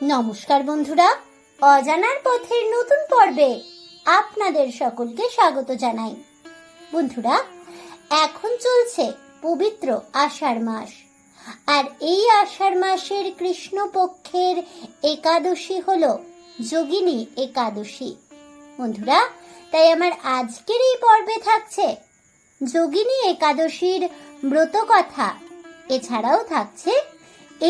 নমস্কার বন্ধুরা, অজানার পথের নতুন পর্বে আপনাদের সকলকে স্বাগত জানাই। বন্ধুরা, এখন চলছে পবিত্র আষাঢ় মাস, আর এই আষাঢ় মাসের কৃষ্ণপক্ষের একাদশী হল যোগিনী একাদশী। বন্ধুরা, তাই আমার আজকের এই পর্বে থাকছে যোগিনী একাদশীর ব্রত কথা এছাড়াও থাকছে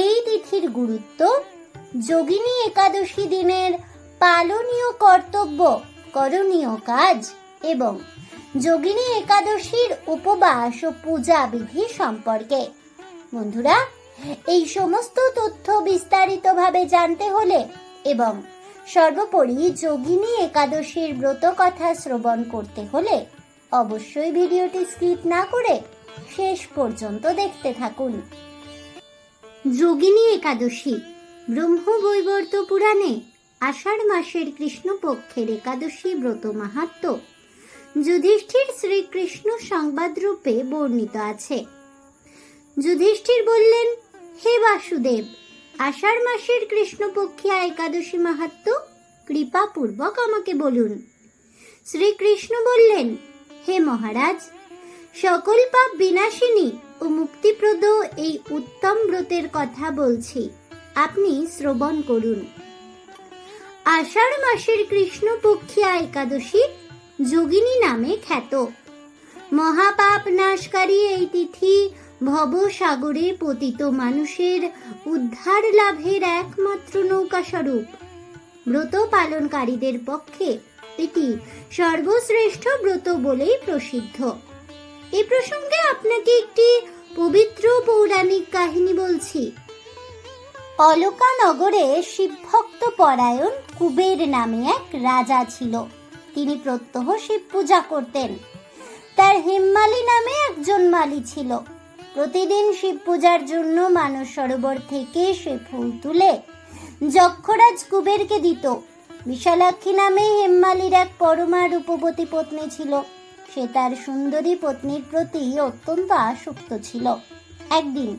এই তিথির গুরুত্ব যোগিনী একাদশী দিনের পালনীয় কর্তব্য, করণীয় কাজ এবং যোগিনী একাদশীর উপবাস ও পূজা বিধি সম্পর্কে। বন্ধুরা, এই সমস্ত তথ্য বিস্তারিতভাবে জানতে হলে এবং সর্বোপরি যোগিনী একাদশীর ব্রত কথা শ্রবণ করতে হলে অবশ্যই ভিডিওটি স্কিপ না করে শেষ পর্যন্ত দেখতে থাকুন। যোগিনী একাদশী ব্রহ্মবৈবর্ত পুরাণে আষাঢ় মাসের কৃষ্ণপক্ষের একাদশী ব্রত মাহাত্ম যুধিষ্ঠির শ্রীকৃষ্ণ সংবাদ রূপে বর্ণিত আছে। যুধিষ্ঠির বললেন, হে বাসুদেব, আষাঢ় মাসের কৃষ্ণপক্ষিয়া একাদশী মাহাত্ম কৃপাপূর্বক আমাকে বলুন। শ্রীকৃষ্ণ বললেন, হে মহারাজ, সকল পাপ বিনাশিনী ও মুক্তিপ্রদ এই উত্তম ব্রতের কথা বলছি। আপনি শ্রবণ করুন। আষাঢ় মাসের কৃষ্ণপক্ষিয়া একাদশী যোগিনী নামে খ্যাত। মহাপাপ নাশকারী এই তিথি ভবসাগরে পতিত মানুষের উদ্ধার লাভের একমাত্র নৌকা স্বরূপ ব্রত পালনকারীদের পক্ষে এটি সর্বশ্রেষ্ঠ ব্রত বলেই প্রসিদ্ধ। এ প্রসঙ্গে আপনাকে একটি পবিত্র পৌরাণিক কাহিনী বলছি। অলকানগরে শিবভক্ত পরায়ণ কুবের নামে এক রাজা ছিল। তিনি প্রত্যহ শিব পূজা করতেন। তার হেমমালি নামে একজন মালি ছিল। প্রতিদিন শিব পূজার জন্য মানস সরোবর থেকে সে ফুল তুলে যক্ষরাজ কুবেরকে দিত। বিশালাক্ষী নামে হেমমালির এক পরমা রূপবতী পত্নী ছিল। সে তার সুন্দরী পত্নীর প্রতি অত্যন্ত আসক্ত ছিল। একদিন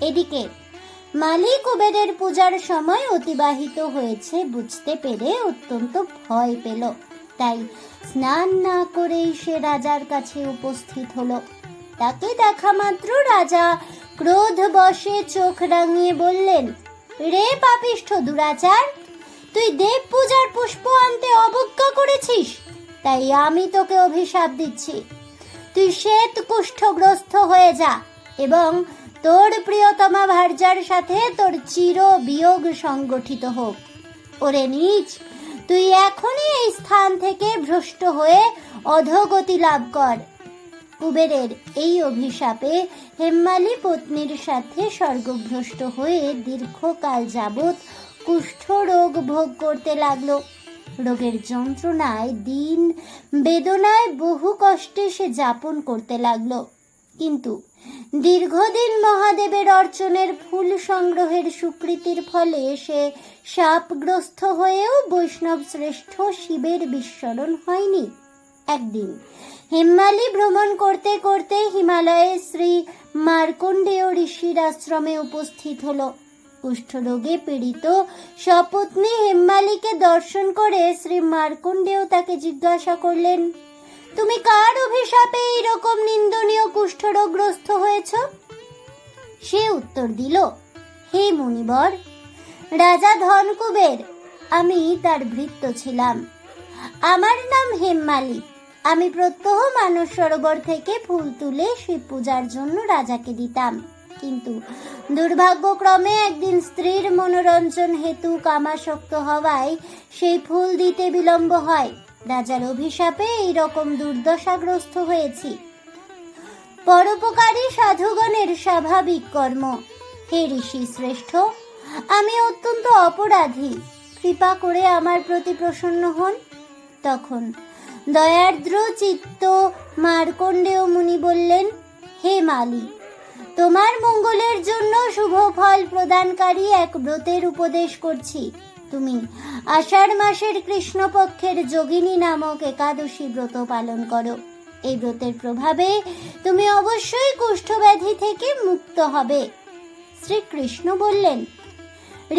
এদিকে মালিক কুবেরের পূজার সময় অতিবাহিত হয়েছে বুঝতে পেরে অত্যন্ত ভয় পেল। তাই স্নান না করেই সে রাজার কাছে উপস্থিত হলো। তাকে দেখা মাত্র রাজা ক্রোধ বশে চোখ রাঙিয়ে বললেন, রে পাপিষ্ঠ দুরাচার, তুই দেব পূজার পুষ্প আনতে অবজ্ঞা করেছিস? তাই আমি তোকে অভিশাপ দিচ্ছি। তুই শ্বেত কুষ্ঠগ্রস্ত হয়ে যা এবং তোর প্রিয়তমা ভার্যার সাথে তোর চির বিয়োগ সংগঠিত হোক। ওরে নিজ তুই এখনই এই স্থান থেকে ভ্রষ্ট হয়ে অধোগতি লাভ কর। কুবেরের এই অভিশাপে হেম্মালি পত্নীর সাথে স্বর্গভ্রষ্ট হয়ে দীর্ঘকাল যাবৎ কুষ্ঠ রোগ ভোগ করতে লাগল। রোগের যন্ত্রণায়, দিন বেদনায় বহু কষ্টে সে যাপন করতে লাগল। কিন্তু দীর্ঘদিন মহাদেবের অর্চনের ফুল সংগ্রহের স্বীকৃতির ফলে সে সাপগ্রস্ত হয়েও বৈষ্ণব শ্রেষ্ঠ শিবের বিস্মরণ হয়নি। একদিন হেম্মালি ভ্রমণ করতে করতে হিমালয়ে শ্রী মার্কণ্ডেয় ঋষির আশ্রমে উপস্থিত হল। কুষ্ঠরোগে পীড়িত সপত্নী হেম্মালিকে দর্শন করে শ্রী মার্কণ্ডেয় তাকে জিজ্ঞাসা করলেন তুমি কার অভিশাপে এইরকম নিন্দনীয় কুষ্ঠরোগগ্রস্ত হয়েছ? সে উত্তর দিল, হে মুনিবর রাজা ধনকুবের, আমি তার ভৃত্য ছিলাম। আমার নাম হেম্মালি। আমি প্রত্যহ মানস সরোবর থেকে ফুল তুলে শিব পূজার জন্য রাজাকে দিতাম। কিন্তু দুর্ভাগ্যক্রমে একদিন স্ত্রীর মনোরঞ্জন হেতু কামাসক্ত হওয়ায় সেই ফুল দিতে বিলম্ব হয়। রাজার অভিশাপে এই রকম দুর্দশাগ্রস্ত হয়েছি। পরোপকারী সাধুগণের স্বাভাবিক কর্ম। হে ঋষি শ্রেষ্ঠ, আমি অত্যন্ত অপরাধী। কৃপা করে আমার প্রতি প্রসন্ন হন। তখন দয়ার্দ্র চিত্ত মার্কণ্ডেয় মুনি বললেন, হে মালি তোমার মঙ্গলের জন্য শুভ ফল প্রদানকারী এক ব্রতের উপদেশ করছি। তুমি। আষাঢ় মাসের কৃষ্ণপক্ষের যোগিনী নামক একাদশী ব্রত পালন করো। এই ব্রতের প্রভাবে তুমি অবশ্যই কুষ্ঠব্যাধি থেকে মুক্ত হবে। শ্রীকৃষ্ণ বললেন,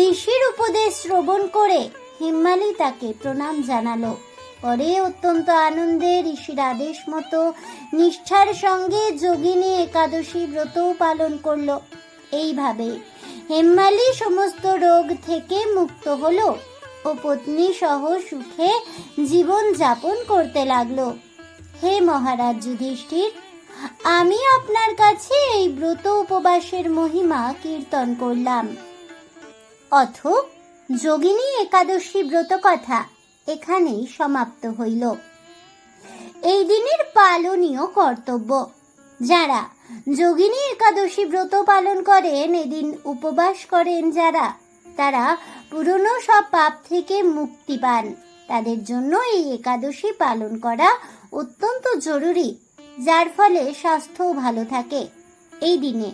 ঋষির উপদেশ শ্রবণ করে হিম্মালি তাকে প্রণাম জানালো। পরে অত্যন্ত আনন্দে ঋষির আদেশ মতো নিষ্ঠার সঙ্গে যোগিনী একাদশী ব্রতও পালন করল। এইভাবে হেম্মালি সমস্ত রোগ থেকে মুক্ত হলো ও পত্নী সহ সুখে জীবন যাপন করতে লাগল। হে মহারাজ যুধিষ্ঠির, আমি আপনার কাছে এই ব্রত উপবাসের মহিমা কীর্তন করলাম। অথ যোগিনী একাদশী ব্রত কথা এখানেই সমাপ্ত হইল। এই দিনের পালনীয় কর্তব্য, যারা যোগিনী একাদশী ব্রত পালন করেন, এদিন উপবাস করেন যারা। তারা পুরনো সব পাপ থেকে মুক্তি পান। তাদের জন্য এই একাদশী পালন করা অত্যন্ত জরুরি, যার ফলে স্বাস্থ্যও ভালো থাকে। এই দিনে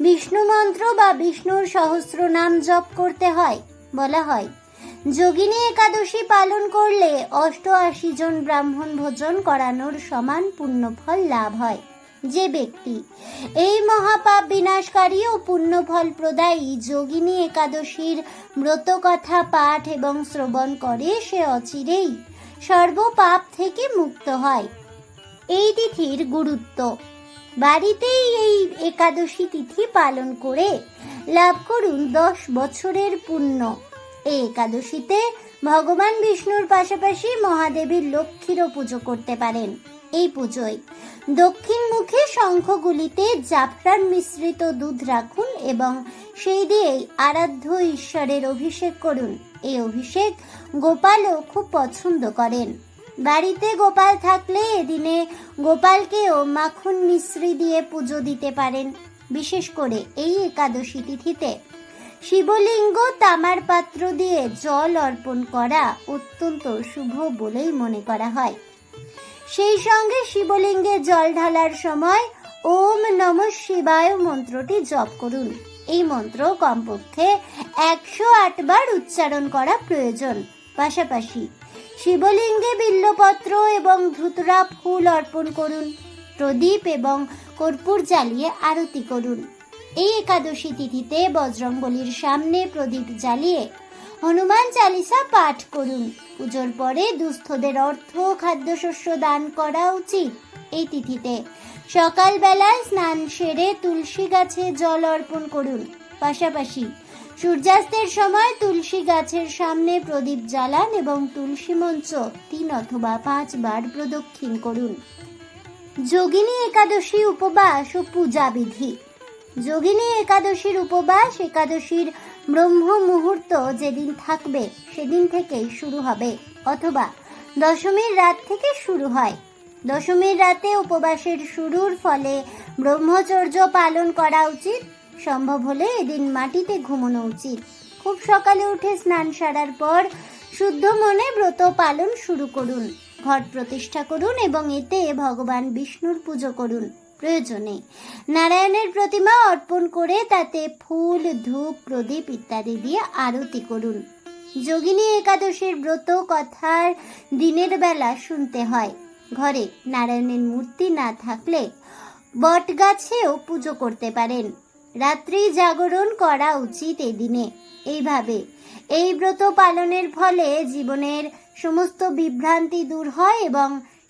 বিষ্ণু মন্ত্র বা বিষ্ণুর সহস্র নাম জপ করতে হয়, বলা হয়। যোগিনী একাদশী পালন করলে অষ্টআশি জন ব্রাহ্মণ ভোজন করানোর সমান পুণ্যফল লাভ হয়। যে ব্যক্তি। এই মহাপাপ বিনাশকারী ও পুণ্যফল প্রদায়ী যোগিনী একাদশীর ব্রতকথা পাঠ এবং শ্রবণ করে সে অচিরেই সর্বপাপ থেকে মুক্ত হয়। এই তিথির গুরুত্ব। বাড়িতেই এই একাদশী তিথি পালন করে লাভ করুন দশ বছরের পুণ্য। এই একাদশীতে ভগবান বিষ্ণুর পাশাপাশি মহাদেবীর লক্ষ্মীরও পুজো করতে পারেন। এই পুজোয়। দক্ষিণ মুখে শঙ্খগুলিতে জাফরান মিশ্রিত দুধ রাখুন এবং সেই দিয়েই আরাধ্য ঈশ্বরের অভিষেক করুন। এই অভিষেক গোপালও খুব পছন্দ করেন। বাড়িতে গোপাল থাকলে এদিনে গোপালকেও মাখন মিশ্রি দিয়ে পুজো দিতে পারেন, বিশেষ করে এই একাদশী তিথিতে। শিবলিঙ্গ তামার পাত্র দিয়ে জল অর্পণ করা অত্যন্ত শুভ বলেই মনে করা হয়। সেই সঙ্গে শিবলিঙ্গে জল ঢালার সময় ওম নম শিবায় মন্ত্রটি জপ করুন। এই মন্ত্র কমপক্ষে একশো বার উচ্চারণ করা প্রয়োজন। পাশাপাশি শিবলিঙ্গে বিল্লপত্র এবং ধুতরা ফুল অর্পণ করুন, প্রদীপ এবং কর্পূর জ্বালিয়ে আরতি করুন। এই একাদশী তিথিতে বজরংবলির সামনে প্রদীপ জ্বালিয়ে হনুমান চালিসা পাঠ করুন। পুজোর পরে দুস্থদের অর্থ খাদ্যশস্য দান করা উচিত এই তিথিতে। সকালবেলায় স্নান সেরে তুলসী গাছে জল অর্পণ করুন। পাশাপাশি সূর্যাস্তের সময় তুলসী গাছের সামনে প্রদীপ জ্বালান এবং তুলসী মঞ্চ তিন অথবা পাঁচবার প্রদক্ষিণ করুন। যোগিনী একাদশী উপবাস ও পূজা বিধি। যোগিনী একাদশীর উপবাস একাদশীর ব্রহ্ম মুহূর্ত যেদিন থাকবে, সেদিন থেকেই শুরু হবে, অথবা দশমীর রাত থেকে শুরু হয়। দশমীর রাতে উপবাসের শুরুর ফলে ব্রহ্মচর্য পালন করা উচিত, সম্ভব হলে এদিন মাটিতে ঘুমানো উচিত। খুব সকালে উঠে স্নান সারার পর শুদ্ধ মনে ব্রত পালন শুরু করুন। ঘট প্রতিষ্ঠা করুন এবং এতে ভগবান বিষ্ণুর পুজো করুন। প্রয়োজনে। নারায়ণের প্রতিমা অর্পণ করে তাতে ফুল, ধূপ, প্রদীপ ইত্যাদি দিয়ে আরতি করুন। যোগিনী একাদশীর ব্রত কথার দিনের বেলা শুনতে হয়। ঘরে নারায়ণের মূর্তি না থাকলে বট গাছেও পুজো করতে পারেন। রাত্রি জাগরণ করা উচিত এই দিনে এইভাবে এই ব্রত পালনের ফলে জীবনের সমস্ত বিভ্রান্তি দূর হয় এবং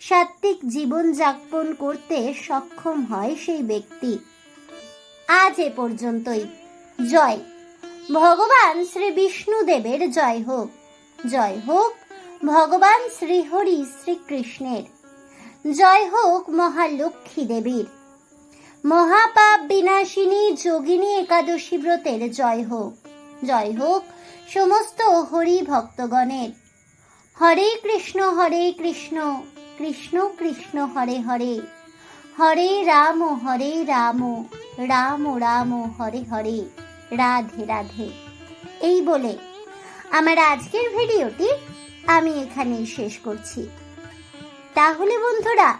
সাত্ত্বিক জীবন যাপন করতে সক্ষম হয় সেই ব্যক্তি। আজ এ পর্যন্তই। জয়। ভগবান শ্রী বিষ্ণুদেবের জয় হোক। জয় হোক ভগবান শ্রীহরি শ্রীকৃষ্ণের। জয় হোক মহালক্ষ্মী দেবীর। মহাপাপ বিনাশিনী যোগিনী একাদশী ব্রতের জয় হোক। জয় হোক সমস্ত হরি ভক্তগণের হরে কৃষ্ণ হরে কৃষ্ণ। কৃষ্ণ কৃষ্ণ হরে হরে। হরে রাম হরে রাম রাম রাম, হরে হরে। রাধে রাধে। এই বলে আমার আজকের ভিডিওটি আমি এখানেই শেষ করছি। তাহলে বন্ধুরা,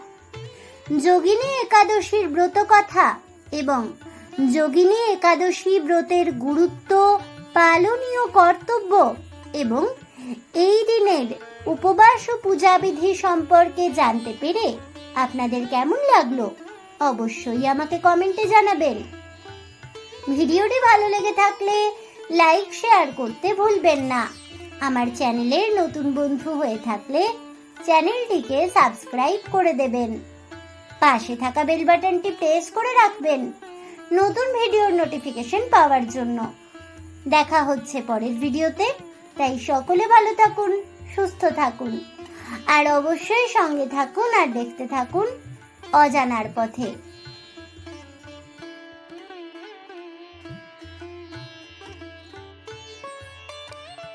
যোগিনী একাদশীর ব্রত কথা এবং যোগিনী একাদশী ব্রতের গুরুত্ব, পালনীয় কর্তব্য এবং এই দিনের উপবাস ও পূজাবিধি সম্পর্কে জানতে পেরে আপনাদের কেমন লাগল, অবশ্যই আমাকে কমেন্টে জানাবেন। ভিডিওটি ভালো লেগে থাকলে লাইক, শেয়ার করতে ভুলবেন না। আমার চ্যানেলের নতুন বন্ধু হয়ে থাকলে চ্যানেলটিকে সাবস্ক্রাইব করে দেবেন। পাশে থাকা বেল বাটনটি প্রেস করে রাখবেন নতুন ভিডিওর নোটিফিকেশন পাওয়ার জন্য। দেখা হচ্ছে পরের ভিডিওতে। তাই সকলে ভালো থাকুন, সুস্থ থাকুন। আর অবশ্যই সঙ্গে থাকুন আর দেখতে থাকুন অজানার পথে।